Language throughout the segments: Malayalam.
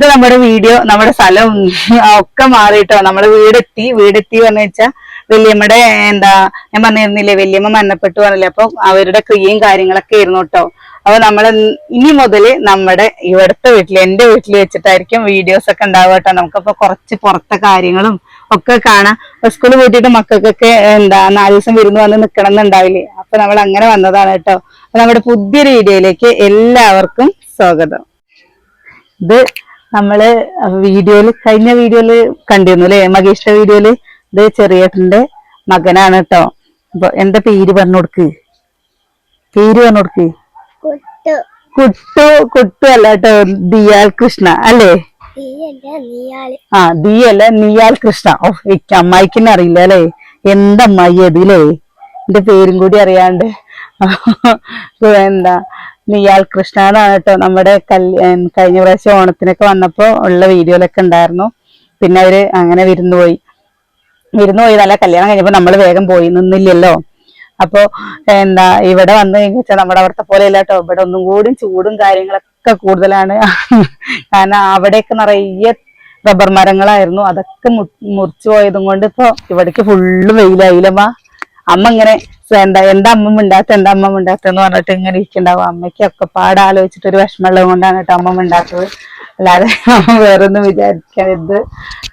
ഇത് നമ്മുടെ വീഡിയോ നമ്മുടെ സ്ഥലം ഒക്കെ മാറിയിട്ടോ. നമ്മുടെ വീടെത്തി വീടെത്തി പറഞ്ഞു വെച്ചാൽ വല്യമ്മയുടെ എന്താ ഞാൻ പറഞ്ഞിരുന്നില്ലേ വല്യമ്മ മരണപ്പെട്ടു പറഞ്ഞില്ലേ അപ്പൊ അവരുടെ ക്രിയയും കാര്യങ്ങളൊക്കെ ആയിരുന്നു കേട്ടോ. അപ്പൊ നമ്മൾ ഇനി മുതൽ നമ്മുടെ ഇവിടുത്തെ വീട്ടിൽ എന്റെ വീട്ടിൽ വെച്ചിട്ടായിരിക്കും വീഡിയോസ് ഒക്കെ ഉണ്ടാവുക കേട്ടോ. നമുക്കപ്പോ കുറച്ച് പുറത്തെ കാര്യങ്ങളും ഒക്കെ കാണാം. സ്കൂളിൽ പോയിട്ട് മക്കൾക്കൊക്കെ എന്താ നാല് ദിവസം വിരുന്ന് വന്ന് നിക്കണം എന്നുണ്ടാവില്ലേ? അപ്പൊ നമ്മൾ അങ്ങനെ വന്നതാണ് കേട്ടോ. നമ്മുടെ പുതിയൊരു വീഡിയോയിലേക്ക് എല്ലാവർക്കും സ്വാഗതം. ഇത് നമ്മൾ വീഡിയോയിൽ കഴിഞ്ഞ വീഡിയോയിൽ കണ്ടിരുന്നു അല്ലെ മകേഷിന്റെ വീഡിയോയിൽ ഇത് ചെറിയേട്ടന്റെ മകനാണ് കേട്ടോ അപ്പൊ എന്താ പേര് പറഞ്ഞു കൊടുക്ക്? പേര് പറഞ്ഞു കൊടുക്ക്. കുട്ടു. കുട്ടു അല്ല കേട്ടോ ദിയാൽ കൃഷ്ണ അല്ലേ? ആ ദി അല്ല നിയാൽ കൃഷ്ണ. ഓ എനിക്ക് അമ്മായിക്കിന്നെ അറിയില്ല അല്ലേ എന്താ അമ്മായി അത് എന്റെ പേരും കൂടി അറിയാണ്ട്. എന്താ? നിയാൽ കൃഷ്ണ എന്നാണ് കേട്ടോ നമ്മുടെ കഴിഞ്ഞ പ്രാവശ്യം ഓണത്തിനൊക്കെ വന്നപ്പോൾ ഉള്ള വീഡിയോയിലൊക്കെ ഉണ്ടായിരുന്നു. പിന്നെ അവർ അങ്ങനെ വിരുന്നു പോയി. വിരുന്നു പോയി നല്ല കല്യാണം കഴിഞ്ഞപ്പോൾ നമ്മൾ വേഗം പോയി നിന്നില്ലല്ലോ. അപ്പോൾ എന്താ ഇവിടെ വന്നു കഴിഞ്ഞാൽ നമ്മുടെ അവിടുത്തെ പോലെ ഇല്ല കേട്ടോ. ഇവിടെ ഒന്നും കൂടി ചൂടും കാര്യങ്ങളൊക്കെ കൂടുതലാണ്. കാരണം അവിടെയൊക്കെ നിറയെ റബ്ബർ മരങ്ങളായിരുന്നു. അതൊക്കെ മുറിച്ചു പോയതും കൊണ്ട് ഇപ്പൊ ഇവിടേക്ക് ഫുള്ള് വെയിലായില്ലമ്മ അമ്മ ഇങ്ങനെ എന്താ എന്താ അമ്മ മിണ്ടാത്ത എന്താ അമ്മ മിണ്ടാത്തെന്ന് പറഞ്ഞിട്ട് ഇങ്ങനെ ഇരിക്കണ്ടാവും അമ്മയ്ക്കൊക്കെ പാടെ ആലോചിച്ചിട്ട് ഒരു വിഷമമുള്ളത് കൊണ്ടാണ് കേട്ടോ അമ്മ മിണ്ടാത്തത് അല്ലാതെ വേറൊന്നും വിചാരിക്കരുത്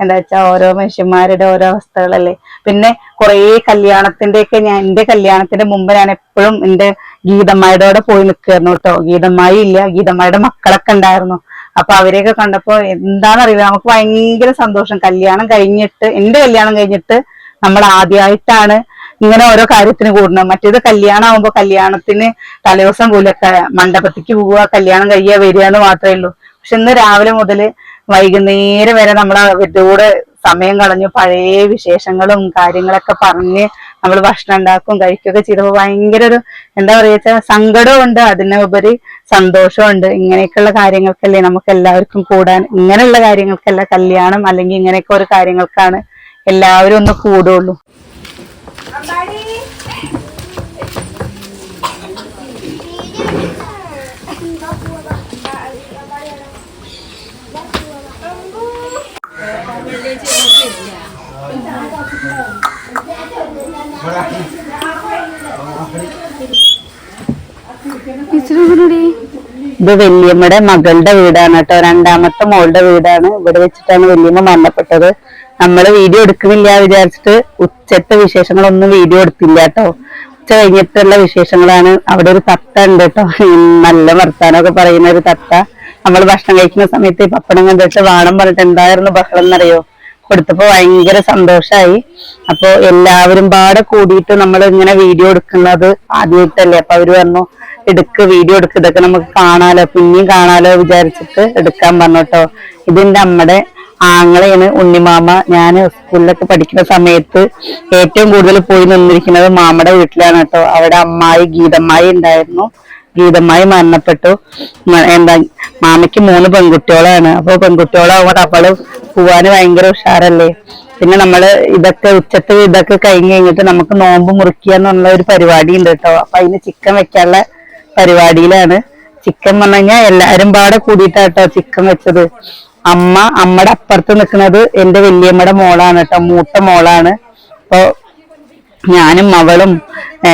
എന്താ? വെച്ചാ ഓരോ മനുഷ്യന്മാരുടെ ഓരോ അവസ്ഥകളല്ലേ. പിന്നെ കുറേ കല്യാണത്തിന്റെ ഒക്കെ ഞാൻ എന്റെ കല്യാണത്തിന്റെ മുമ്പ് ഞാൻ എപ്പോഴും എന്റെ ഗീതമ്മയുടെ കൂടെ പോയി നിൽക്കായിരുന്നു കേട്ടോ. ഗീതമ്മായി ഇല്ല. ഗീതമ്മയുടെ മക്കളൊക്കെ ഉണ്ടായിരുന്നു. അപ്പൊ അവരെയൊക്കെ കണ്ടപ്പോ എന്താണെന്നറിയില്ല നമുക്ക് ഭയങ്കര സന്തോഷം. കല്യാണം കഴിഞ്ഞിട്ട് എന്റെ കല്യാണം കഴിഞ്ഞിട്ട് നമ്മൾ ആദ്യമായിട്ടാണ് ഇങ്ങനെ ഓരോ കാര്യത്തിന് കൂടണം മറ്റേത് കല്യാണം ആവുമ്പോ കല്യാണത്തിന് തലേദിവസം പോലൊക്കെ മണ്ഡപത്തിക്ക് പോവുക കല്യാണം കഴിയുക വരിക എന്ന് മാത്രമേ ഉള്ളൂ. പക്ഷെ ഇന്ന് രാവിലെ മുതൽ വൈകുന്നേരം വരെ നമ്മളെ അവരുടെ സമയം കളഞ്ഞു പഴയ വിശേഷങ്ങളും കാര്യങ്ങളൊക്കെ പറഞ്ഞ് നമ്മൾ ഭക്ഷണം ഉണ്ടാക്കും കഴിക്കുകയൊക്കെ ചെയ്തപ്പോൾ ഭയങ്കര ഒരു എന്താ പറയുക സങ്കടവും ഉണ്ട് അതിനുപരി സന്തോഷമുണ്ട് ഇങ്ങനെയൊക്കെയുള്ള കാര്യങ്ങൾക്കല്ലേ നമുക്ക് എല്ലാവർക്കും കൂടാൻ ഇങ്ങനെയുള്ള കാര്യങ്ങൾക്കല്ല കല്യാണം അല്ലെങ്കിൽ ഇങ്ങനെയൊക്കെ ഒരു കാര്യങ്ങൾക്കാണ് എല്ലാവരും ഒന്ന് കൂടുള്ളൂ. ഇത് വല്യമ്മയുടെ മകളുടെ വീടാണ് കേട്ടോ. രണ്ടാമത്തെ മോളുടെ വീടാണ്. ഇവിടെ വെച്ചിട്ടാണ് വല്യമ്മ മരണപ്പെട്ടത്. നമ്മൾ വീഡിയോ എടുക്കുന്നില്ല വിചാരിച്ചിട്ട് ഉച്ചത്തെ വിശേഷങ്ങളൊന്നും വീഡിയോ എടുത്തില്ല കേട്ടോ ഉച്ച കഴിഞ്ഞിട്ടുള്ള വിശേഷങ്ങളാണ്. അവിടെ ഒരു തത്ത ഉണ്ട് കേട്ടോ നല്ല വർത്താനമൊക്കെ പറയുന്ന ഒരു തത്ത. നമ്മൾ ഭക്ഷണം കഴിക്കുന്ന സമയത്ത് പപ്പടം കണ്ടിട്ട് വാണം പറഞ്ഞിട്ട് എന്തായിരുന്നു ബഹളം എന്നറിയോ? കൊടുത്തപ്പോ ഭയങ്കര സന്തോഷമായി അപ്പൊ എല്ലാവരും പാടെ കൂടിയിട്ട് നമ്മൾ ഇങ്ങനെ വീഡിയോ എടുക്കുന്നത് ആദ്യമായിട്ടല്ലേ? അപ്പൊ അവർ പറഞ്ഞു എടുക്ക് വീഡിയോ എടുക്ക്. ഇതൊക്കെ നമുക്ക് കാണാലോ പിന്നെയും കാണാലോ വിചാരിച്ചിട്ട് എടുക്കാൻ പറഞ്ഞു കേട്ടോ ഇതിന്റെ അമ്മയുടെ ആങ്ങളെയാണ് ഉണ്ണിമാമ. ഞാൻ സ്കൂളിലൊക്കെ പഠിക്കുന്ന സമയത്ത് ഏറ്റവും കൂടുതൽ പോയി നിന്നിരിക്കുന്നത് മാമയുടെ വീട്ടിലാണ് കേട്ടോ. അവിടെ അമ്മായി ഗീതമ്മായി ഉണ്ടായിരുന്നു. ഗീതമ്മായി മരണപ്പെട്ടു. എന്താ മാമയ്ക്ക് മൂന്ന് പെൺകുട്ടികളാണ്. അപ്പൊ പെൺകുട്ടികളാവുമ്പോൾ അവൾ പോവാന് ഭയങ്കര ഉഷാറല്ലേ? പിന്നെ നമ്മൾ ഇതൊക്കെ ഉച്ചത്തെ ഇതൊക്കെ കഴിഞ്ഞ് കഴിഞ്ഞിട്ട് നമുക്ക് നോമ്പ് മുറിക്കുക എന്നുള്ള ഒരു പരിപാടി ഉണ്ട് കേട്ടോ. അപ്പൊ അതിന് ചിക്കൻ വെക്കാനുള്ള പരിപാടിയിലാണ്. ചിക്കൻ പറഞ്ഞു കഴിഞ്ഞാൽ എല്ലാരും പാടെ കൂടിയിട്ടാട്ടോ ചിക്കൻ വെച്ചത്. അമ്മ അമ്മയുടെ അപ്പുറത്ത് നിൽക്കുന്നത് എന്റെ വല്യമ്മയുടെ മോളാണ് കേട്ടോ മൂത്ത മോളാണ്. അപ്പൊ ഞാനും അവളും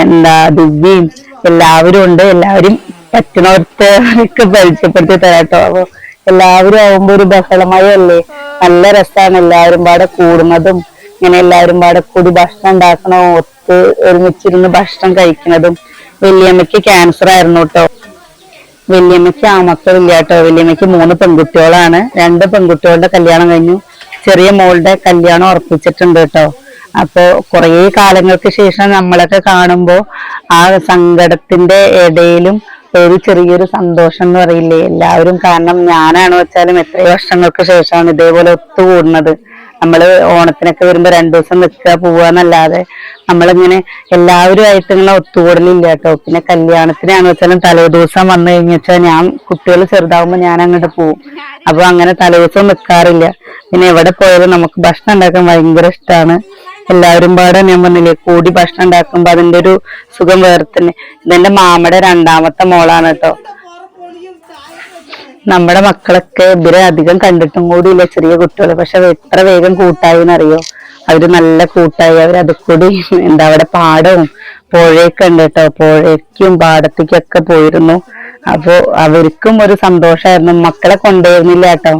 എന്താ ദിവ്യയും എല്ലാവരും ഉണ്ട്. എല്ലാവരും പറ്റുന്നവർക്ക് പരിചയപ്പെടുത്തി തരാം കേട്ടോ. അപ്പൊ എല്ലാവരും ആവുമ്പോ ഒരു ബഹളമയല്ലേ? നല്ല രസമാണ് എല്ലാവരും പാടെ കൂടുന്നതും. ഇങ്ങനെ എല്ലാവരും പാടെ കൂടി ഭക്ഷണം ഉണ്ടാക്കണോ? ഒത്ത് ഒരുമിച്ചിരുന്ന് ഭക്ഷണം കഴിക്കുന്നതും. വല്യമ്മയ്ക്ക് ക്യാൻസർ ആയിരുന്നു കേട്ടോ. വല്യമ്മയ്ക്ക് ആമക്കളില്ല കേട്ടോ വല്യമ്മയ്ക്ക് മൂന്ന് പെൺകുട്ടികളാണ്. രണ്ട് പെൺകുട്ടികളുടെ കല്യാണം കഴിഞ്ഞു. ചെറിയ മോളുടെ കല്യാണം ഉറപ്പിച്ചിട്ടുണ്ട് കേട്ടോ. അപ്പോ കുറേ കാലങ്ങൾക്ക് ശേഷം നമ്മളൊക്കെ കാണുമ്പോൾ ആ സങ്കടത്തിന്റെ ഇടയിലും ഒരു ചെറിയൊരു സന്തോഷം എന്ന് പറയില്ലേ? എല്ലാവരും കാരണം ഞാനാണ് വെച്ചാലും എത്രയോ വർഷങ്ങൾക്ക് ശേഷമാണ് ഇതേപോലെ ഒത്തുകൂടുന്നത്. നമ്മൾ ഓണത്തിനൊക്കെ വരുമ്പോ രണ്ടു ദിവസം നിൽക്കുക പോവാന്നല്ലാതെ നമ്മളിങ്ങനെ എല്ലാവരുമായിട്ട് ഇങ്ങനെ ഒത്തുകൂടലില്ല കേട്ടോ. പിന്നെ കല്യാണത്തിനാണ് വെച്ചാലും തലേ ദിവസം വന്നു കഴിഞ്ഞു വെച്ചാൽ ഞാൻ കുട്ടികൾ ചെറുതാവുമ്പോ ഞാൻ അങ്ങോട്ട് പോവും. അപ്പൊ അങ്ങനെ തലേ ദിവസം നിൽക്കാറില്ല പിന്നെ എവിടെ പോയാലും നമുക്ക് ഭക്ഷണം ഉണ്ടാക്കാൻ ഭയങ്കര ഇഷ്ടമാണ് എല്ലാവരും പാടെ ഞാൻ പറഞ്ഞില്ലേ കൂടി ഭക്ഷണം ഉണ്ടാക്കുമ്പോ അതിന്റെ ഒരു സുഖം വേറെ തന്നെ. ഇതെന്റെ മാമയുടെ രണ്ടാമത്തെ മോളാണ് കേട്ടോ. നമ്മുടെ മക്കളൊക്കെ ഇവരെ അധികം കണ്ടിട്ടും കൂടിയില്ല ചെറിയ കുട്ടികൾ പക്ഷെ എത്ര വേഗം കൂട്ടായി എന്നറിയോ അവർ നല്ല കൂട്ടായി. അവർ അത് കൂടി എന്താ അവിടെ പാടവും പുഴയൊക്കെ ഉണ്ട് കേട്ടോ. പുഴയ്ക്കും പാടത്തേക്കൊക്കെ പോയിരുന്നു. അപ്പോ അവർക്കും ഒരു സന്തോഷമായിരുന്നു മക്കളെ കൊണ്ടുവരുന്നില്ല കേട്ടോ.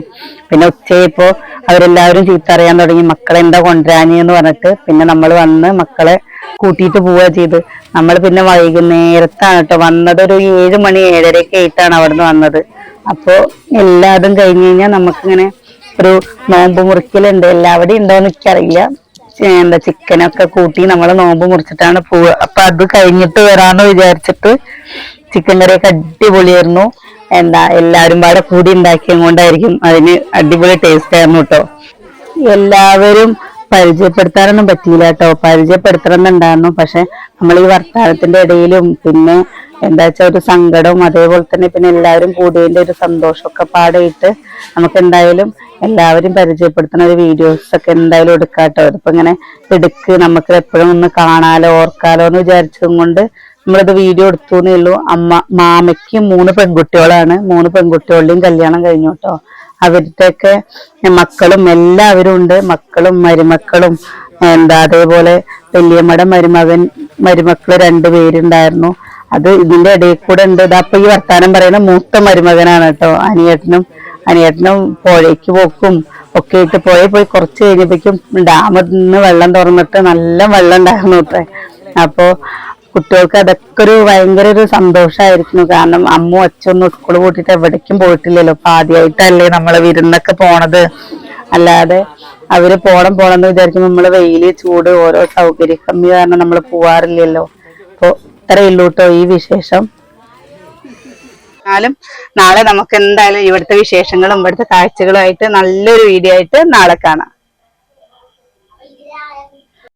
പിന്നെ ഉച്ചയപ്പോ അവരെല്ലാവരും ചീത്ത അറിയാൻ തുടങ്ങി. മക്കളെ എന്താ കൊണ്ടുവരാനി എന്ന് പറഞ്ഞിട്ട് പിന്നെ നമ്മൾ വന്ന് മക്കളെ കൂട്ടിയിട്ട് പോവുക ചെയ്ത്. നമ്മൾ പിന്നെ വൈകുന്നേരത്താണ് കേട്ടോ വന്നത്. ഒരു ഏഴ് മണി ഏഴരയൊക്കെ ആയിട്ടാണ് അവിടുന്ന് വന്നത്. അപ്പോ എല്ലാതും കഴിഞ്ഞ് കഴിഞ്ഞാൽ നമുക്കിങ്ങനെ ഒരു നോമ്പ് മുറിക്കലുണ്ട്. എല്ലാവടെയും ഉണ്ടോന്ന് എനിക്കറിയില്ല. എന്താ ചിക്കനൊക്കെ കൂട്ടി നമ്മൾ നോമ്പ് മുറിച്ചിട്ടാണ് പോവുക. അപ്പൊ അത് കഴിഞ്ഞിട്ട് വരാന്ന് വിചാരിച്ചിട്ട് ചിക്കൻ കറിയൊക്കെ അടിപൊളിയായിരുന്നു. എന്താ എല്ലാവരും പാടെ കൂടി ഉണ്ടാക്കിയത് കൊണ്ടായിരിക്കും അതിന് അടിപൊളി ടേസ്റ്റ് ആയിരുന്നു കേട്ടോ എല്ലാവരും പരിചയപ്പെടുത്താനൊന്നും പറ്റിയില്ല കേട്ടോ. പരിചയപ്പെടുത്തണം എന്നുണ്ടായിരുന്നു പക്ഷെ നമ്മൾ ഈ വർത്താനത്തിന്റെ ഇടയിലും പിന്നെ എന്താ വെച്ചാൽ ഒരു സങ്കടവും അതേപോലെ തന്നെ പിന്നെ എല്ലാവരും കൂടിയതിന്റെ ഒരു സന്തോഷമൊക്കെ പാടിയിട്ട് നമുക്ക് എന്തായാലും എല്ലാവരും പരിചയപ്പെടുത്തുന്ന ഒരു വീഡിയോസ് ഒക്കെ എന്തായാലും എടുക്കാട്ടോ കേട്ടോ. ഇതിപ്പോ ഇങ്ങനെ എടുക്ക് നമുക്ക് എപ്പോഴും ഒന്ന് കാണാലോ ഓർക്കാലോ എന്ന് വിചാരിച്ചതും കൊണ്ട് നമ്മളിത് വീഡിയോ എടുത്തു എന്നേ ഉള്ളൂ. അമ്മ മാമയ്ക്ക് മൂന്ന് പെൺകുട്ടികളാണ്. മൂന്ന് പെൺകുട്ടികളുടെയും കല്യാണം കഴിഞ്ഞു കേട്ടോ. അവരുടെയൊക്കെ മക്കളും എല്ലാവരും ഉണ്ട്. മക്കളും മരുമക്കളും എന്താ അതേപോലെ വല്യമ്മയുടെ മരുമകൻ മരുമക്കൾ രണ്ടുപേരുണ്ടായിരുന്നു അത് ഇതിന്റെ ഇടയിൽ കൂടെ ഉണ്ട്. ഇതപ്പൊ ഈ വർത്താനം പറയുന്ന മൂത്ത മരുമകനാണ് കേട്ടോ അനിയേട്ടനും. അനിയേട്ടനും പുഴയ്ക്ക് പോക്കും ഒക്കെ ഇട്ട് പുഴയിൽ പോയി കുറച്ച് കഴിഞ്ഞപ്പോഴേക്കും ഡാമിൽ നിന്ന് വെള്ളം തുറന്നിട്ട് നല്ല വെള്ളം ഉണ്ടായിരുന്നു അപ്പോ കുട്ടികൾക്ക് അതൊക്കെ ഒരു ഭയങ്കര ഒരു സന്തോഷമായിരിക്കുന്നു കാരണം അമ്മ അച്ഛനും സ്കൂൾ കൂട്ടിട്ട് എവിടേക്കും പോയിട്ടില്ലല്ലോ. അപ്പൊ ആദ്യമായിട്ടല്ലേ നമ്മൾ വിരുന്നൊക്കെ പോണത്. അല്ലാതെ അവർ പോണം പോണെന്ന് എന്ന് വിചാരിക്കുമ്പോൾ നമ്മൾ വെയിൽ ചൂട് ഓരോ സൗകര്യ കമ്മി കാരണം നമ്മൾ പോവാറില്ലല്ലോ. അപ്പൊ ഇത്രയേ ഉള്ളൂ കേട്ടോ ഈ വിശേഷം. എന്നാലും നാളെ നമുക്ക് എന്തായാലും ഇവിടുത്തെ വിശേഷങ്ങളും ഇവിടുത്തെ കാഴ്ചകളും ആയിട്ട് നല്ലൊരു വീഡിയോ ആയിട്ട് നാളെ കാണാം.